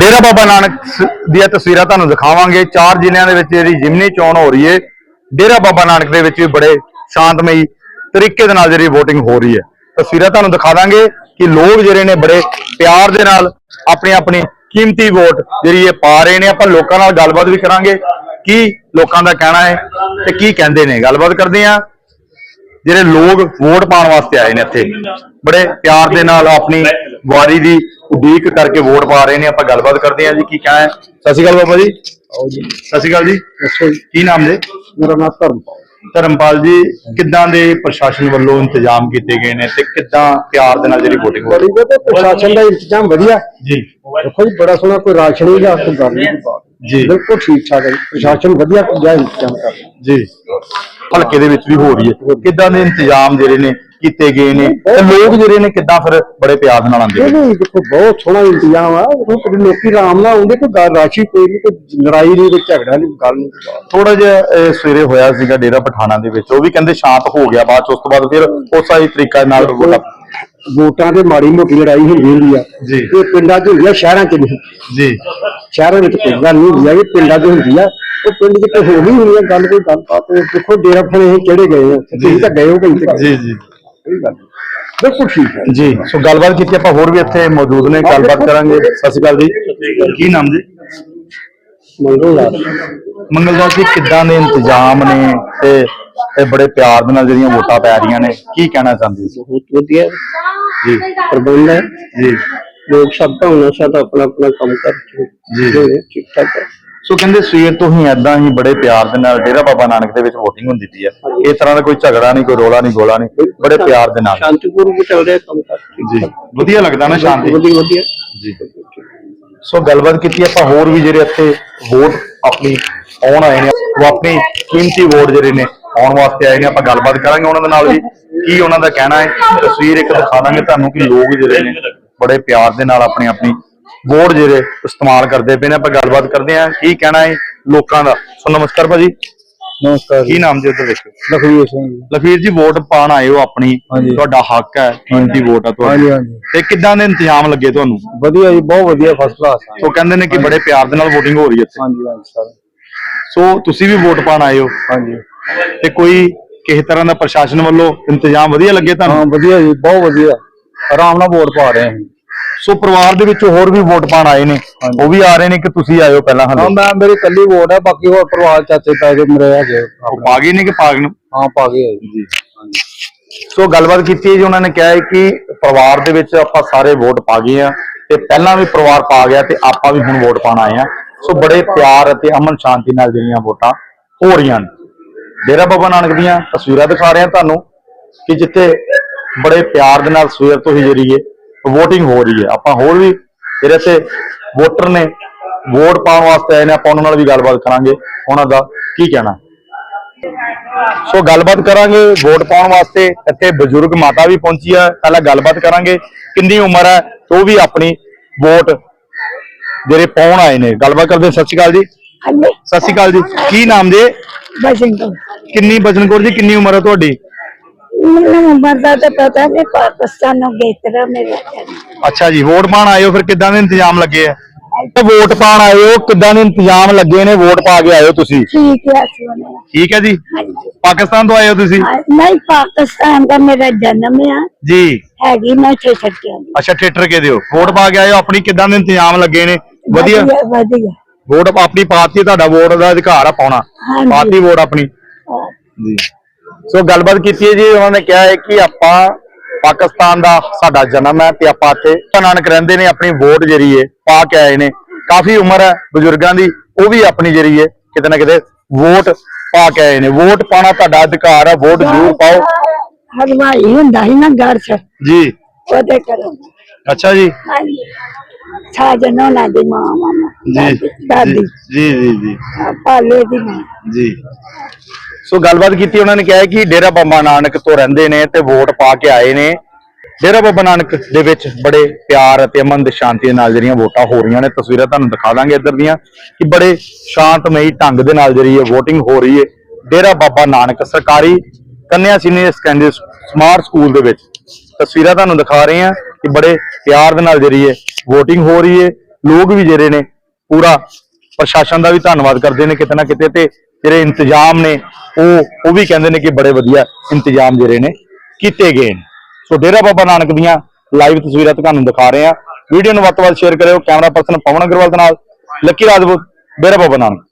ਡੇਰਾ ਬਾਬਾ ਨਾਨਕ ਦੀਆਂ ਤਸਵੀਰਾਂ ਤੁਹਾਨੂੰ ਦਿਖਾਵਾਂਗੇ। ਚਾਰ ਜ਼ਿਲ੍ਹਿਆਂ ਦੇ ਵਿੱਚ ਜਿਹੜੀ ਜਿਮਨੀ ਚੋਣ ਹੋ ਰਹੀ ਹੈ ਡੇਰਾ ਬਾਬਾ ਨਾਨਕ ਦੇ ਵਿੱਚ ਵੀ ਬੜੇ ਸ਼ਾਂਤਮਈ ਤਰੀਕੇ ਦੇ ਨਾਲ ਜਿਹੜੀ VOTING ਹੋ ਰਹੀ ਹੈ ਤਸਵੀਰਾਂ ਤੁਹਾਨੂੰ ਦਿਖਾ ਦਾਂਗੇ ਕਿ ਲੋਕ ਜਿਹੜੇ ਨੇ ਬੜੇ ਪਿਆਰ ਦੇ ਨਾਲ ਆਪਣੀ ਆਪਣੀ ਕੀਮਤੀ ਵੋਟ ਜਿਹੜੀ ਇਹ ਪਾ ਰਹੇ ਨੇ। ਆਪਾਂ ਲੋਕਾਂ ਨਾਲ ਗੱਲਬਾਤ ਵੀ ਕਰਾਂਗੇ ਕੀ ਲੋਕਾਂ ਦਾ ਕਹਿਣਾ ਹੈ ਤੇ ਕੀ ਕਹਿੰਦੇ ਨੇ। ਗੱਲਬਾਤ ਕਰਦੇ ਆ। ਜਿਹੜੇ ਲੋਕ ਵੋਟ ਪਾਉਣ ਵਾਸਤੇ ਆਏ ਨੇ ਇੱਥੇ, ਬੜੇ ਪਿਆਰ ਦੇ ਨਾਲ ਆਪਣੀ ਵਾਰੀ ਦੀ ਉਡੀਕ ਕਰਕੇ ਵੋਟ ਪਾ ਰਹੇ ਨੇ ਆਪਾਂ ਗੱਲਬਾਤ ਕਰਦੇ ਹਾਂ ਜੀ ਕੀ ਕਹਿਣਾ ਹੈ। ਸਤਿ ਸ਼੍ਰੀ ਅਕਾਲ ਬਾਬਾ ਜੀ। ਆਓ ਜੀ। ਸਤਿ ਸ਼੍ਰੀ ਅਕਾਲ ਜੀ। ਦੱਸੋ ਜੀ। ਕੀ ਨਾਮ ਜੀ? ਮੇਰਾ ਨਾਮ ਧਰਮਪਾਲ। ਧਰਮਪਾਲ ਜੀ ਕਿੱਦਾਂ ਦੇ ਪ੍ਰਸ਼ਾਸਨ ਵੱਲੋਂ ਇੰਤਜ਼ਾਮ ਕੀਤੇ ਗਏ ਨੇ ਤੇ ਕਿੱਦਾਂ ਪਿਆਰ ਦੇ ਨਾਲ ਜਿਹੜੀ VOTING ਹੋ ਰਹੀ ਬੜੀ ਵਧੀਆ ਪ੍ਰਸ਼ਾਸਨ ਦਾ ਇੰਤਜ਼ਾਮ ਵਧੀਆ ਜੀ। ਦੇਖੋ ਜੀ ਬੜਾ ਸੋਹਣਾ ਕੋਈ ਰਾਸ਼ਨ ਜਾਂ ਕੋਈ ਗੱਲ ਨਹੀਂ ਦੀ ਜੀ। ਬਿਲਕੁਲ ਠੀਕ ਠਾਕ ਹੈ। ਪ੍ਰਸ਼ਾਸਨ ਵਧੀਆ ਜਿਹਾ ਇੰਤਜ਼ਾਮ ਕਰ ਜੀ। ਹਲਕੇ ਦੇ ਵਿੱਚ ਵੀ ਹੋ ਰਹੀ ਹੈ। ਕਿੱਦਾਂ ਦੇ ਇੰਤਜ਼ਾਮ ਜਿਹੜੇ ਨੇ ਕੀਤੇ ਗਏ ਨੇ ਤੇ ਲੋਕ ਜਿਹੜੇ ਨੇ ਕਿੱਦਾਂ ਫਿਰ ਬੜੇ ਪਿਆਰ ਦੇ ਨਾਲ ਆਉਂਦੇ ਨੇ? ਨਹੀਂ ਦੇਖੋ ਬਹੁਤ ਸੋਹਣਾ ਇੰਤਜ਼ਾਮ ਆ। ਉਹ ਲੋਕੀ ਆਰਾਮ ਨਾਲ ਆਉਂਦੇ ਕੋਈ ਗੱਲ ਰਾਸ਼ੀ ਕੋਈ ਨਹੀਂ ਕੋਈ ਲੜਾਈ ਨਹੀਂ ਕੋਈ ਝਗੜਾ ਨਹੀਂ ਗੱਲ ਨਹੀਂ। ਥੋੜਾ ਜਿਹਾ ਸਵੇਰੇ ਹੋਇਆ ਸੀਗਾ ਡੇਰਾ ਪਠਾਣਾ ਦੇ ਵਿੱਚ ਉਹ ਵੀ ਕਹਿੰਦੇ ਸ਼ਾਂਤ ਹੋ ਗਿਆ ਬਾਅਦ ਚ ਉਸ ਤੋਂ ਬਾਅਦ ਫਿਰ ਉਸਾ ਹੀ ਤਰੀਕਾ ਨਾਲ ਵੋਟਾਂ ਤੇ ਮਾੜੀ ਮੋਟੀ ਲੜਾਈ ਹੁੰਦੀ ਹੁੰਦੀ ਆ। ਜੀ। ਇਹ ਪਿੰਡਾਂ 'ਚ ਹੁੰਦੀ ਆ ਸ਼ਹਿਰਾਂ 'ਚ ਨਹੀਂ। ਜੀ। ਸ਼ਹਿਰਾਂ ਵਿੱਚ ਕੋਈ ਗੱਲ ਨਹੀਂ ਹੁੰਦੀ ਆ ਇਹ ਪਿੰਡਾਂ 'ਚ ਹੁੰਦੀ ਆ। ਉਹ ਪਿੰਡ 'ਚ ਕੋਈ ਹੋ ਨਹੀਂ ਹੁੰਦੀ ਆ ਗੱਲ ਕੋਈ ਗੱਲ ਬਾਤ ਦੇਖੋ ਡੇਰਾ ਫਿਰ ਇਹ ਕਿਹੜੇ ਗਏ ਆ? ਤੁਸੀਂ ਤਾਂ ਗਏ ਹੋ ਕਈ ਜੀ ਜੀ। ਕੋਈ ਗੱਲ। ਬਿਲਕੁਲ ਠੀਕ ਹੈ। ਜੀ। ਸੋ ਗੱਲਬਾਤ ਕੀਤੀ ਆਪਾਂ ਹੋਰ ਵੀ ਇੱਥੇ ਮੌਜੂਦ ਨੇ ਗੱਲਬਾਤ ਕਰਾਂਗੇ। ਸਤਿ ਸ਼੍ਰੀ ਅਕਾਲ ਜੀ। ਕੀ ਨਾਮ ਜੀ? ਮੰਗਲਵਾਰ ਮੰਗਲਦਾਸ ਜੀ ਕਿੱਦਾਂ ਦੇ ਇੰਤਜ਼ਾਮ ਨੇ? ਤੇ ਤੇ ਬੜੇ ਪਿਆਰ ਦੇ ਨਾਲ ਜਿਹੜੀਆਂ ਵੋਟਾਂ ਪੈ ਰਹੀਆਂ ਨੇ ਕੀ ਕਹਿਣਾ ਚਾਹੁੰਦੇ ਹੋ? ਬਹੁਤ ਵਧੀਆ। ਜੀ। ਪ੍ਰਬੰਧ ਹੈ। ਜੀ। ਲੋਕ ਸਭ ਦਾ ਹੋਣਾ ਸਾਡਾ ਆਪਣਾ ਆਪਣਾ ਕੰਮ ਕਰ ਜੀ। ਠੀਕ ਠਾਕ ਹੈ। ਸੋ ਕਹਿੰਦੇ ਸਵੇਰ ਤੋਂ ਹੀ ਐਦਾਂ ਹੀ ਬੜੇ ਪਿਆਰ ਦੇ ਨਾਲ ਡੇਰਾ ਬਾਬਾ ਨਾਨਕ ਦੇ ਵਿੱਚ VOTING ਹੁੰਦੀ ਪਈ ਹੈ। ਇਸ ਤਰ੍ਹਾਂ ਦਾ ਕੋਈ ਝਗੜਾ ਨਹੀਂ ਕੋਈ ਰੋਲਾ ਨਹੀਂ ਗੋਲਾ ਨਹੀਂ ਬੜੇ ਪਿਆਰ ਦੇ ਨਾਲ। ਸ਼ਾਂਤੀਪੂਰਵਕ ਚੱਲ ਰਿਹਾ ਕੰਮ ਕਰ ਜੀ ਵਧੀਆ ਲੱਗਦਾ ਨਾ ਸ਼ਾਂਤੀ। ਵਧੀਆ ਵਧੀਆ। ਜੀ। ਸੋ ਗੱਲਬਾਤ ਕੀਤੀ ਆਪਾਂ ਹੋਰ ਵੀ ਜਿਹੜੇ ਇੱਥੇ ਵੋਟ ਆਪਣੀ ਪਾਉਣ ਆਏ ਨੇ ਉਹ ਆਪਣੀ ਕੀਮਤੀ ਵੋਟ ਜਿਹੜੇ ਨੇ ਪਾਉਣ ਵਾਸਤੇ ਆਏ ਨੇ ਆਪਾਂ ਗੱਲਬਾਤ ਕਰਾਂਗੇ ਉਹਨਾਂ ਦੇ ਨਾਲ ਵੀ ਕੀ ਉਹਨਾਂ ਦਾ ਕਹਿਣਾ ਹੈ। ਤਸਵੀਰ ਇੱਕ ਦਿਖਾ ਦਾਂਗੇ ਤੁਹਾਨੂੰ ਕਿ ਲੋਕ ਜਿਹੜੇ ਨੇ ਬੜੇ ਪਿਆਰ ਦੇ ਨਾਲ ਆਪਣੀ ਆਪਣੀ ਵੋਟ ਜਿਹੜੇ ਇਸਤੇਮਾਲ ਕਰਦੇ ਪਏ ਨੇ ਆਪਾਂ ਗੱਲਬਾਤ ਕਰਦੇ ਹਾਂ ਕੀ ਕਹਿਣਾ ਹੈ ਲੋਕਾਂ ਦਾ? ਸੋ ਨਮਸਕਾਰ ਭਾਜੀ। ਨਮਸਕਾਰ ਕੀ ਨਾਮ ਜੀ ਉੱਧਰ ਦੇਖੋ ਲਖਵੀਰ ਸਿੰਘ ਲਖਵੀਰ ਜੀ ਵੋਟ ਪਾਣ ਆਏ ਹੋ ਆਪਣੀ। ਤੁਹਾਡਾ ਹੱਕ ਹੈ ਕੀਮਤੀ ਵੋਟ ਆ ਤੁਹਾਡੀ। ਹਾਂਜੀ ਤੇ ਕਿੱਦਾਂ ਦੇ ਇੰਤਜ਼ਾਮ ਲੱਗੇ ਤੁਹਾਨੂੰ? ਵਧੀਆ ਜੀ ਬਹੁਤ ਵਧੀਆ ਫਸਟ ਕਲਾਸ ਉਹ ਕਹਿੰਦੇ ਨੇ ਕਿ ਬੜੇ ਪਿਆਰ ਦੇ ਨਾਲ VOTING ਹੋ ਰਹੀ ਹੈ ਇੱਥੇ। ਹਾਂਜੀ ਹਾਂਜੀ ਸਰ। ਸੋ ਤੁਸੀਂ ਵੀ ਵੋਟ ਪਾਣ ਆਏ ਹੋ। ਹਾਂਜੀ। ਤੇ ਕੋਈ ਕਿਸੇ ਤਰ੍ਹਾਂ ਦਾ ਪ੍ਰਸ਼ਾਸਨ ਵੱਲੋਂ ਇੰਤਜ਼ਾਮ ਵਧੀਆ ਲੱਗੇ ਹਾਂ ਤੁਹਾਨੂੰ ਵਧੀਆ ਜੀ ਬਹੁਤ ਵਧੀਆ। ਆਰਾਮ ਨਾਲ ਵੋਟ ਪਾ ਰਹੇ ਹਾਂ। ਸੋ ਪਰਿਵਾਰ ਦੇ ਵਿੱਚੋਂ ਹੋਰ ਵੀ ਵੋਟ ਪਾਣ ਆਏ ਨੇ। ਉਹ ਵੀ ਆ ਰਹੇ ਨੇ ਕਿ ਤੁਸੀਂ ਆਇਓ ਪਹਿਲਾਂ ਹਾਂ ਮੈਂ ਮੇਰੀ ਕੱਲੀ ਵੋਟ ਹੈ ਬਾਕੀ ਹੋਰ ਪਰਿਵਾਰ ਚਾਚੇ ਤਾਏ ਮੇਰੇ ਹੈਗੇ। ਉਹ ਪਾ ਗਏ ਨੇ ਕਿ ਪਾਗਨ ਹਾਂ ਪਾ ਗਏ ਆ ਜੀ। ਸੋ ਗੱਲਬਾਤ ਕੀਤੀ ਹੈ ਜੀ ਉਹਨਾਂ ਨੇ ਕਿਹਾ ਹੈ ਕਿ ਪਰਿਵਾਰ ਦੇ ਵਿੱਚ ਆਪਾਂ ਸਾਰੇ ਵੋਟ ਪਾ ਗਏ ਆ ਤੇ ਪਹਿਲਾਂ ਵੀ ਪਰਿਵਾਰ ਪਾ ਗਿਆ ਤੇ ਆਪਾਂ ਵੀ ਹੁਣ ਵੋਟ ਪਾਣ ਆਏ ਆ। ਸੋ ਬੜੇ ਪਿਆਰ ਅਤੇ ਅਮਨ ਸ਼ਾਂਤੀ ਨਾਲ ਜਿਹੜੀਆਂ ਵੋਟਾਂ ਹੋ ਰਹੀਆਂ ਨੇ। ਡੇਰਾ ਬਾਬਾ ਨਾਨਕ ਦੀਆਂ ਤਸਵੀਰਾਂ ਦਿਖਾ ਰਹੇ ਹਾਂ ਤੁਹਾਨੂੰ ਕਿ ਜਿੱਥੇ ਬੜੇ ਪਿਆਰ ਦੇ ਨਾਲ ਸਵੇਰ ਤੋਂ ਹੀ ਜਿਹੜੀ ਹੈ VOTING ਹੋ ਰਹੀ ਹੈ। ਆਪਾਂ ਹੋਰ ਵੀ ਜਿਹੜੇ ਤੇ ਵੋਟਰ ਨੇ ਵੋਟ ਪਾਉਣ ਵਾਸਤੇ ਆਏ ਨੇ ਆਪਾਂ ਉਹਨਾਂ ਨਾਲ ਵੀ ਗੱਲਬਾਤ ਕਰਾਂਗੇ ਉਹਨਾਂ ਦਾ ਕੀ ਕਹਿਣਾ। ਸੋ ਗੱਲਬਾਤ ਕਰਾਂਗੇ ਵੋਟ ਪਾਉਣ ਵਾਸਤੇ ਇੱਥੇ ਬਜ਼ੁਰਗ ਮਾਤਾ ਵੀ ਪਹੁੰਚੀ ਹੈ ਪਹਿਲਾਂ ਗੱਲਬਾਤ ਕਰਾਂਗੇ ਕਿੰਨੀ ਉਮਰ ਹੈ ਉਹ ਵੀ ਆਪਣੀ ਵੋਟ ਜਿਹੜੇ ਪਾਉਣ ਆਏ ਨੇ। ਗੱਲਬਾਤ ਕਰਦੇ। ਸਤਿ ਸ਼੍ਰੀ ਅਕਾਲ ਜੀ। ਸਤਿ ਸ਼੍ਰੀ ਅਕਾਲ ਜੀ। ਕੀ ਨਾਮ ਜੀ? ਵਾਸ਼ਿੰਗਟਨ ਕਿੰਨੀ ਬਚਨਕੌਰ ਜੀ ਕਿੰਨੀ ਉਮਰ ਹੈ ਤੁਹਾਡੀ? ਮੈਨੂੰ ਉਮਰ ਦਾ ਤਾਂ ਪਤਾ ਨਹੀਂ ਪਾਕਿਸਤਾਨ ਨੂੰ ਗਈ ਤਰ੍ਹਾਂ ਮੇਰੇ ਅੱਛਾ ਜੀ ਵੋਟ ਪਾਣ ਆਏ ਹੋ ਫਿਰ ਕਿੱਦਾਂ ਦੇ ਇੰਤਜ਼ਾਮ ਲੱਗੇ ਆ? ਤੇ ਵੋਟ ਪਾਣ ਆਏ ਹੋ ਕਿੱਦਾਂ ਦੇ ਇੰਤਜ਼ਾਮ ਲੱਗੇ ਨੇ ਵੋਟ ਪਾ ਕੇ ਆਏ ਹੋ ਤੁਸੀਂ? ਠੀਕ ਹੈ ਸੁਣੇ ਠੀਕ ਹੈ ਜੀ। ਹਾਂਜੀ। ਪਾਕਿਸਤਾਨ ਤੋਂ ਆਏ ਹੋ ਤੁਸੀਂ? ਨਹੀਂ ਪਾਕਿਸਤਾਨ ਦਾ ਮੇਰਾ ਜਨਮ ਆ। ਜੀ। ਹੈਗੀ ਮੈਂ ਛੇ ਛੱਟਿਆਂ ਦੀ ਅੱਛਾ ਥੀਏਟਰ ਕੇ ਦਿਓ। ਵੋਟ ਪਾ ਕੇ ਆਏ ਹੋ ਆਪਣੀ ਕਿੱਦਾਂ ਦੇ ਇੰਤਜ਼ਾਮ ਲੱਗੇ ਨੇ? ਵਧੀਆ? ਵਧੀਆ ਵੋਟ ਆਪਣੀ ਪਾਤੀ ਤੁਹਾਡਾ ਵੋਟ ਦਾ ਅਧਿਕਾਰ ਆ ਪਾਉਣਾ। ਪਾਤੀ ਵੋਟ ਆਪਣੀ। ਜੀ। ਸੋ ਗੱਲਬਾਤ ਕੀਤੀ ਹੈ ਜੀ ਉਹਨਾਂ ਨੇ ਕਿਹਾ ਹੈ ਕਿ ਆਪਾਂ ਪਾਕਿਸਤਾਨ ਦਾ ਸਾਡਾ ਜਨਮ ਹੈ ਤੇ ਆਪਾਂ ਇੱਥੇ ਨਾਨਕ ਰਹਿੰਦੇ ਨੇ ਆਪਣੀ ਵੋਟ ਜਿਹੜੀ ਹੈ ਪਾ ਕੇ ਆਏ ਨੇ। ਕਾਫੀ ਉਮਰ ਹੈ ਬਜ਼ੁਰਗਾਂ ਦੀ ਉਹ ਵੀ ਆਪਣੀ ਜਿਹੜੀ ਹੈ ਕਿਤੇ ਨਾ ਕਿਤੇ ਵੋਟ ਪਾ ਕੇ ਆਏ ਨੇ। ਵੋਟ ਪਾਣਾ ਤੁਹਾਡਾ ਅਧਿਕਾਰ ਹੈ ਵੋਟ ਜ਼ਰੂਰ ਪਾਓ। ਹਲਵਾਈ ਹੁੰਦਾ ਸੀ ਨਾ ਘਰ ਚ। ਜੀ। ਉਹਦੇ ਕਰੋ ਅੱਛਾ ਜੀ। ਹਾਂਜੀ। ਸਾਜਨ ਉਹਨਾਂ ਦੀ ਮਾਂ ਮਾਮਾ ਜੀ। ਦਾਦੀ। ਜੀ ਜੀ ਜੀ। ਹਾਂ, ਪਾਲੇ ਦੀ ਮਾਂ। ਜੀ। ਸੋ ਗੱਲਬਾਤ ਕੀਤੀ, ਉਹਨਾਂ ਨੇ ਕਿਹਾ ਕਿ ਡੇਰਾ ਬਾਬਾ ਨਾਨਕ ਤੋਂ ਰਹਿੰਦੇ ਨੇ ਤੇ ਵੋਟ ਪਾ ਕੇ ਆਏ ਨੇ। ਡੇਰਾ ਬਾਬਾ ਨਾਨਕ ਦੇ ਵਿੱਚ ਬੜੇ ਪਿਆਰ ਅਤੇ ਅਮਨ ਤੇ ਸ਼ਾਂਤੀ ਦੇ ਨਾਲ ਜਿਹੜੀਆਂ ਵੋਟਾਂ ਹੋ ਰਹੀਆਂ ਨੇ, ਤਸਵੀਰਾਂ ਤੁਹਾਨੂੰ ਦਿਖਾ ਦਾਂਗੇ ਇੱਧਰ ਦੀਆਂ ਕਿ ਬੜੇ ਸ਼ਾਂਤਮਈ ਢੰਗ ਦੇ ਨਾਲ ਜਿਹੜੀ ਹੈ VOTING ਹੋ ਰਹੀ ਹੈ। ਡੇਰਾ ਬਾਬਾ ਨਾਨਕ ਸਰਕਾਰੀ ਕੰਨਿਆ ਸੀਨੀਅਰ ਸੈਕੰਡਰੀ ਸਮਾਰਟ ਸਕੂਲ ਦੇ ਵਿੱਚ ਤਸਵੀਰਾਂ ਤੁਹਾਨੂੰ ਦਿਖਾ ਰਹੇ ਹਾਂ ਕਿ ਬੜੇ ਪਿਆਰ ਦੇ ਨਾਲ ਜਿਹੜੀ ਹੈ VOTING ਹੋ ਰਹੀ ਹੈ। ਲੋਕ ਵੀ ਜਿਹੜੇ ਨੇ ਪੂਰਾ ਪ੍ਰਸ਼ਾਸਨ ਦਾ ਵੀ ਧੰਨਵਾਦ ਕਰਦੇ ਨੇ ਕਿਤੇ ਨਾ ਕਿਤੇ ਤੇ ਜਿਹੜੇ ਇੰਤਜ਼ਾਮ ਨੇ, ਉਹ ਉਹ ਵੀ ਕਹਿੰਦੇ ਨੇ ਕਿ ਬੜੇ ਵਧੀਆ ਇੰਤਜ਼ਾਮ ਜਿਹੜੇ ਨੇ ਕੀਤੇ ਗਏ ਨੇ। ਸੋ ਡੇਰਾ ਬਾਬਾ ਨਾਨਕ ਦੀਆਂ ਲਾਈਵ ਤਸਵੀਰਾਂ ਤੁਹਾਨੂੰ ਦਿਖਾ ਰਹੇ ਹਾਂ। ਵੀਡੀਓ ਨੂੰ ਵੱਧ ਤੋਂ ਵੱਧ ਸ਼ੇਅਰ ਕਰਿਓ। ਕੈਮਰਾ ਪਰਸਨ ਪਵਨ ਅਗਰਵਾਲ ਦੇ ਨਾਲ, ਲੱਕੀ ਰਾਜਪੂਤ, ਡੇਰਾ ਬਾਬਾ ਨਾਨਕ।